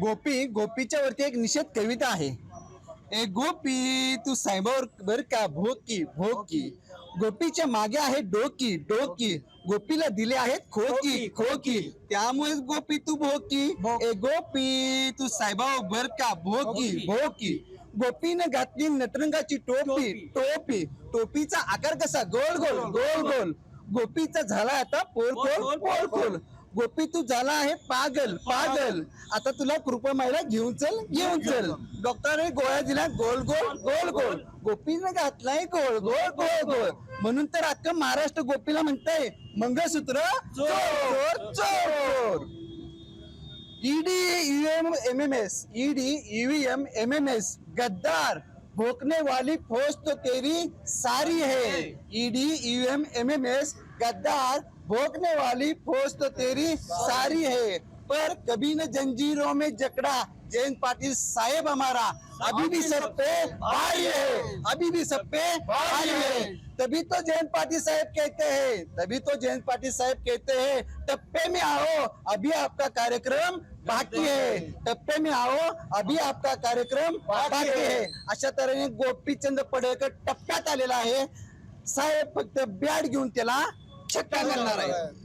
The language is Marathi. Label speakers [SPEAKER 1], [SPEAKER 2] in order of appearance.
[SPEAKER 1] गोपी गोपीच्या वरती एक निषेध कविता आहे. ए गोपी तू साहेबावर बर का? भोकी भोकी. गोपीच्या मागे आहे डोकी डोकी. गोपीला दिले आहेत खोकी खोकी त्यामुळे गोपी तू भोकी. ए गोपी तू साहेबावर बर का? भोकी भोकी. गोपीनं घातली नटरंगाची टोपी टोपी. टोपीचा आकार कसा? गोल गोल गोल गोल गोपीचा झाला आता पोल खोल पोल खोल गोपी तू झाला आहे पागल पागल. आता तुला कृपा मायला घेऊन चल घेऊन चल. डॉक्टरने गोळ्या दिल्या गोल गोल गोल गोल गोपीनं घातलाय गोल गोल गोल गोल म्हणून तर अख्खं महाराष्ट्र गोपीला म्हणताय मंगळसूत्र चोर चोर ED EM M M S ED EVM M M S गद्दार भोकने वाली फौज तो तेरी सारी है. ED EVM M M S गद्दार भोकने वाली फौज तो तेरी सारी है, पर कभी न जंजीरों में जकड़ा। जयंत पाटिल साहेब हमारा, अभी भी सब पे भारी है, अभी भी सब पे भारी है। तभी तो जयंत पाटिल साहब कहते हैं, तभी तो जयंत पाटिल साहब कहते हैं, टप्पे में आओ, अभी आपका कार्यक्रम बाकी है। टप्पे में आओ, अभी आपका कार्यक्रम बाकी है। अशा तऱ्हेने गोपीचंद पडळकर टप्प्यात आलेला आहे। साहेब फक्त बॅट घेऊन त्याला शिक्षक काय करणार आहे.